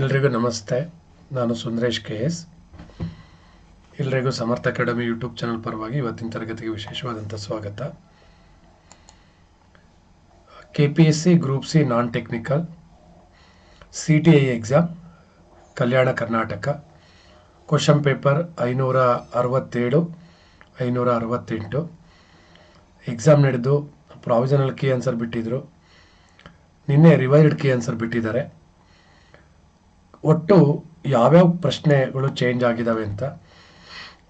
ಎಲ್ರಿಗೂ ನಮಸ್ತೆ. ನಾನು ಸುಂದರೇಶ್ ಕೆ ಎಸ್. ಎಲ್ರಿಗೂ ಸಮರ್ಥ ಅಕಾಡೆಮಿ ಯೂಟ್ಯೂಬ್ ಚಾನಲ್ ಪರವಾಗಿ ಇವತ್ತಿನ ತರಗತಿಗೆ ವಿಶೇಷವಾದಂಥ ಸ್ವಾಗತ. K P S C group C non technical C T I exam Kalyana Karnataka question paper ಐನೂರ ಅರವತ್ತೇಳು ಐನೂರ ಅರವತ್ತೆಂಟು ಎಕ್ಸಾಮ್ ನಡೆದು ಪ್ರಾವಿಷನಲ್ ಕೀ ಆನ್ಸರ್ ಬಿಟ್ಟಿದ್ರು. ನಿನ್ನೆ ರಿವೈರ್ಡ್ ಕೀ ಆನ್ಸರ್ ಬಿಟ್ಟಿದ್ದಾರೆ. ಒಟ್ಟು ಯಾವ್ಯಾವ ಪ್ರಶ್ನೆಗಳು ಚೇಂಜ್ ಆಗಿದ್ದಾವೆ ಅಂತ?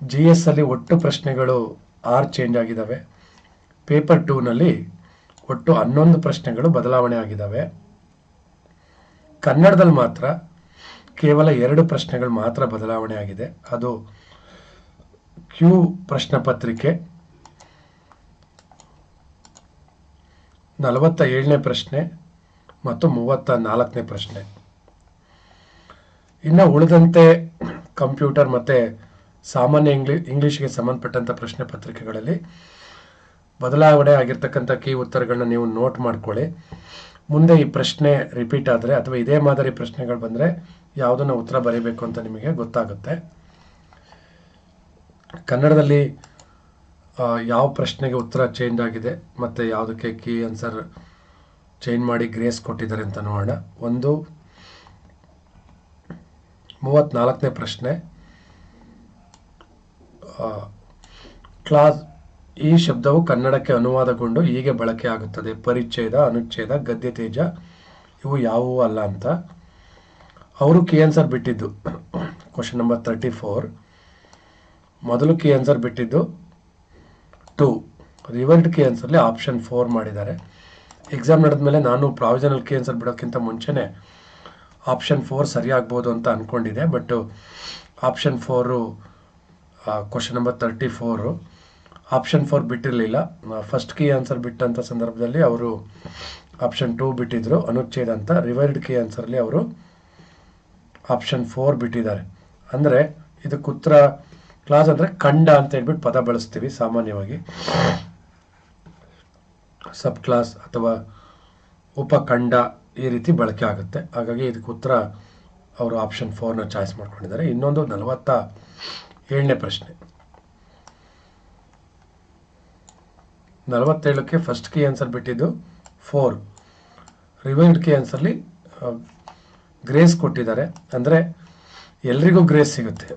ಜಿ ಎಸ್ ಅಲ್ಲಿ ಒಟ್ಟು ಪ್ರಶ್ನೆಗಳು ಆರು ಚೇಂಜ್ ಆಗಿದ್ದಾವೆ ಪೇಪರ್ ಟೂನಲ್ಲಿ ಒಟ್ಟು ಹನ್ನೊಂದು ಪ್ರಶ್ನೆಗಳು ಬದಲಾವಣೆ ಆಗಿದ್ದಾವೆ ಕನ್ನಡದಲ್ಲಿ ಮಾತ್ರ ಕೇವಲ ಎರಡು ಪ್ರಶ್ನೆಗಳು ಮಾತ್ರ ಬದಲಾವಣೆ ಆಗಿದೆ. ಅದು ಕ್ಯೂ ಪ್ರಶ್ನೆ ಪತ್ರಿಕೆ ನಲವತ್ತ ಏಳನೇ ಪ್ರಶ್ನೆ ಮತ್ತು ಮೂವತ್ತ ನಾಲ್ಕನೇ ಪ್ರಶ್ನೆ. ಇನ್ನು ಉಳಿದಂತೆ ಕಂಪ್ಯೂಟರ್ ಮತ್ತು ಸಾಮಾನ್ಯ ಇಂಗ್ಲಿ, ಇಂಗ್ಲೀಷ್ಗೆ ಸಂಬಂಧಪಟ್ಟಂಥ ಪ್ರಶ್ನೆ ಪತ್ರಿಕೆಗಳಲ್ಲಿ ಬದಲಾವಣೆ ಆಗಿರ್ತಕ್ಕಂಥ ಕೀ ಉತ್ತರಗಳನ್ನ ನೀವು ನೋಟ್ ಮಾಡ್ಕೊಳ್ಳಿ. ಮುಂದೆ ಈ ಪ್ರಶ್ನೆ ರಿಪೀಟ್ ಆದರೆ ಅಥವಾ ಇದೇ ಮಾದರಿ ಪ್ರಶ್ನೆಗಳು ಬಂದರೆ ಯಾವುದನ್ನು ಉತ್ತರ ಬರೀಬೇಕು ಅಂತ ನಿಮಗೆ ಗೊತ್ತಾಗುತ್ತೆ. ಕನ್ನಡದಲ್ಲಿ ಯಾವ ಪ್ರಶ್ನೆಗೆ ಉತ್ತರ ಚೇಂಜ್ ಆಗಿದೆ ಮತ್ತು ಯಾವುದಕ್ಕೆ ಕೀ ಆನ್ಸರ್ ಚೇಂಜ್ ಮಾಡಿ ಗ್ರೇಸ್ ಕೊಟ್ಟಿದ್ದಾರೆ ಅಂತ ನೋಡೋಣ. ಒಂದು ಮೂವತ್ನಾಲ್ಕನೇ ಪ್ರಶ್ನೆ. ಕ್ಲಾಸ್ ಈ ಶಬ್ದವು ಕನ್ನಡಕ್ಕೆ ಅನುವಾದಗೊಂಡು ಹೀಗೆ ಬಳಕೆ ಆಗುತ್ತದೆ. ಪರಿಚ್ಛೇದ, ಅನುಚ್ಛೇದ, ಗದ್ಯ ತೇಜ, ಇವು ಯಾವುವು ಅಲ್ಲ ಅಂತ. ಅವರು ಕಿ ಆನ್ಸರ್ ಬಿಟ್ಟಿದ್ದು. ಕ್ವಶನ್ ನಂಬರ್ ತರ್ಟಿ ಫೋರ್ ಮೊದಲು ಕಿ ಆನ್ಸರ್ ಬಿಟ್ಟಿದ್ದು ಟು ರಿವರ್ಡ್ ಕಿ ಆನ್ಸರ್ಲಿ ಆಪ್ಷನ್ ಫೋರ್ ಮಾಡಿದ್ದಾರೆ. ಎಕ್ಸಾಮ್ ನಡೆದ ಮೇಲೆ ನಾನು ಪ್ರಾವಿಷನಲ್ ಕಿ ಆನ್ಸರ್ ಬಿಡೋಕ್ಕಿಂತ ಮುಂಚೆನೇ ಆಪ್ಷನ್ ಫೋರ್ ಸರಿಯಾಗ್ಬೋದು ಅಂತ ಅಂದ್ಕೊಂಡಿದೆ but option four question number thirty four option four ಬಿಟ್ಟಿರಲಿಲ್ಲ. First key answer ಬಿಟ್ಟಂಥ ಸಂದರ್ಭದಲ್ಲಿ ಅವರು ಆಪ್ಷನ್ ಟೂ ಬಿಟ್ಟಿದ್ದರು ಅನುಚ್ಛೇದ ಅಂತ ರಿವೈರ್ಡ್ ಕೀ ಆನ್ಸರಲ್ಲಿ ಅವರು ಆಪ್ಷನ್ ಫೋರ್ ಬಿಟ್ಟಿದ್ದಾರೆ. ಅಂದರೆ ಇದು ಉತ್ತರ ಕ್ಲಾಸ್ ಅಂದರೆ ಖಂಡ ಅಂತ ಹೇಳ್ಬಿಟ್ಟು ಪದ ಬಳಸ್ತೀವಿ ಸಾಮಾನ್ಯವಾಗಿ. ಸಬ್ ಕ್ಲಾಸ್ ಅಥವಾ ಉಪಖಂಡ ಈ ರೀತಿ ಬಳಕೆ ಆಗುತ್ತೆ. ಹಾಗಾಗಿ ಇದಕ್ಕೆ ಉತ್ತರ ಅವರು ಆಪ್ಷನ್ ಫೋರ್ನ ಚಾಯ್ಸ್ ಮಾಡ್ಕೊಂಡಿದ್ದಾರೆ. ಇನ್ನೊಂದು ನಲವತ್ತ ಏಳನೇ ಪ್ರಶ್ನೆ. ನಲವತ್ತೇಳಕ್ಕೆ ಫಸ್ಟ್ ಕೀ ಆನ್ಸರ್ ಬಿಟ್ಟಿದ್ದು ಫೋರ್ ರಿವೈಲ್ಡ್ ಕೀ ಆನ್ಸರ್ಲಿ ಗ್ರೇಸ್ ಕೊಟ್ಟಿದ್ದಾರೆ. ಅಂದರೆ ಎಲ್ರಿಗೂ ಗ್ರೇಸ್ ಸಿಗುತ್ತೆ.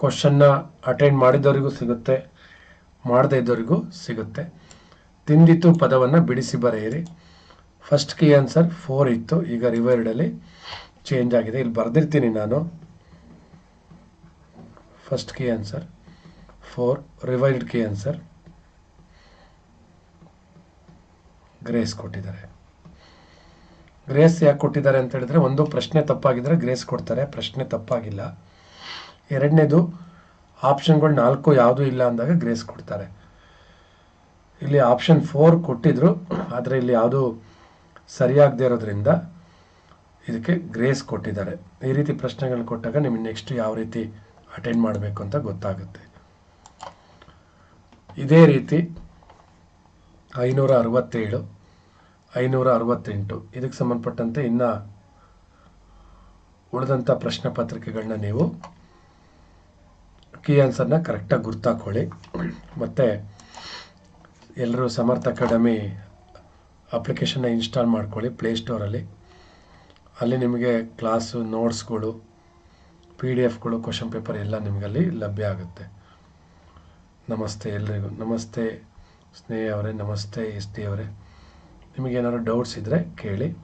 ಕ್ವಶನ್ನ ಅಟೆಂಡ್ ಮಾಡಿದವರಿಗೂ ಸಿಗುತ್ತೆ, ಮಾಡದೇ ಇದ್ದವರಿಗೂ ಸಿಗುತ್ತೆ. ತಿಂದಿತು ಪದವನ್ನು ಬಿಡಿಸಿ ಬರೆಯಿರಿ. ಫಸ್ಟ್ ಕೀ ಆನ್ಸರ್ ಫೋರ್ ಇತ್ತು. ಈಗ ರಿವೈರ್ಡಲ್ಲಿ ಚೇಂಜ್ ಆಗಿದೆ. ಇಲ್ಲಿ ಬರೆದಿರ್ತೀನಿ ನಾನು. First key answer four revised key answer grace ಕೊಟ್ಟಿದ್ದಾರೆ. ಗ್ರೇಸ್ ಯಾಕೆ ಕೊಟ್ಟಿದ್ದಾರೆ ಅಂತ ಹೇಳಿದ್ರೆ, ಒಂದು ಪ್ರಶ್ನೆ ತಪ್ಪಾಗಿದ್ರೆ ಗ್ರೇಸ್ ಕೊಡ್ತಾರೆ. ಪ್ರಶ್ನೆ ತಪ್ಪಾಗಿಲ್ಲ. ಎರಡನೇದು ಆಪ್ಷನ್ಗಳು ನಾಲ್ಕು ಯಾವುದೂ ಇಲ್ಲ ಅಂದಾಗ ಗ್ರೇಸ್ ಕೊಡ್ತಾರೆ. ಇಲ್ಲಿ ಆಪ್ಷನ್ ಫೋರ್ ಕೊಟ್ಟಿದ್ರು, ಆದರೆ ಇಲ್ಲಿ ಯಾವುದು ಸರಿಯಾಗದೇ ಇರೋದ್ರಿಂದ ಇದಕ್ಕೆ ಗ್ರೇಸ್ ಕೊಟ್ಟಿದ್ದಾರೆ. ಈ ರೀತಿ ಪ್ರಶ್ನೆಗಳು ಕೊಟ್ಟಾಗ ನಿಮಗೆ ನೆಕ್ಸ್ಟ್ ಯಾವ ರೀತಿ ಅಟೆಂಡ್ ಮಾಡಬೇಕು ಅಂತ ಗೊತ್ತಾಗುತ್ತೆ. ಇದೇ ರೀತಿ ಐನೂರ ಅರವತ್ತೇಳು ಐನೂರ ಅರವತ್ತೆಂಟು ಇದಕ್ಕೆ ಸಂಬಂಧಪಟ್ಟಂತೆ ಇನ್ನು ಉಳಿದಂಥ ಪ್ರಶ್ನೆ ಪತ್ರಿಕೆಗಳನ್ನ ನೀವು ಕೀ ಆನ್ಸರ್ನ ಕರೆಕ್ಟಾಗಿ ಗುರ್ತಾಕೊಳ್ಳಿ ಮತ್ತು ಎಲ್ಲರೂ ಸಮರ್ಥ ಅಕಾಡೆಮಿ ಅಪ್ಲಿಕೇಶನ್ನ ಇನ್ಸ್ಟಾಲ್ ಮಾಡ್ಕೊಳ್ಳಿ ಪ್ಲೇಸ್ಟೋರಲ್ಲಿ ಅಲ್ಲಿ. ನಿಮಗೆ ಕ್ಲಾಸು ನೋಟ್ಸ್ಗಳು ಪಿ ಡಿ ಎಫ್ಗಳು ಕ್ವಶನ್ ಪೇಪರ್ ಎಲ್ಲ ನಿಮಗಲ್ಲಿ ಲಭ್ಯ ಆಗುತ್ತೆ. ನಮಸ್ತೆ ಎಲ್ರಿಗೂ. ನಮಸ್ತೆ ಸ್ನೇಹ ಅವರೇ, ನಮಸ್ತೆ ಎಸ್ ಡಿ ಅವರೇ. ನಿಮಗೇನಾದ್ರು ಡೌಟ್ಸ್ ಇದ್ದರೆ ಕೇಳಿ.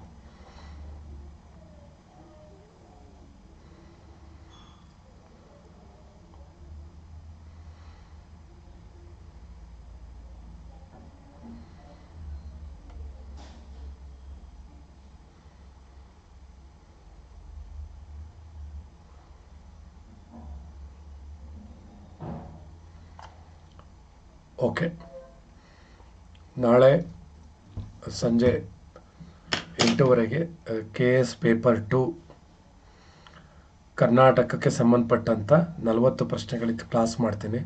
ಓಕೆ. ನಾಳೆ ಸಂಜೆ ಎಂಟೂವರೆಗೆ ಕೆ ಎಸ್ ಪೇಪರ್ ಟು ಕರ್ನಾಟಕಕ್ಕೆ ಸಂಬಂಧಪಟ್ಟಂಥ ನಲವತ್ತು ಪ್ರಶ್ನೆಗಳಿಗೆ ಕ್ಲಾಸ್ ಮಾಡ್ತೀನಿ.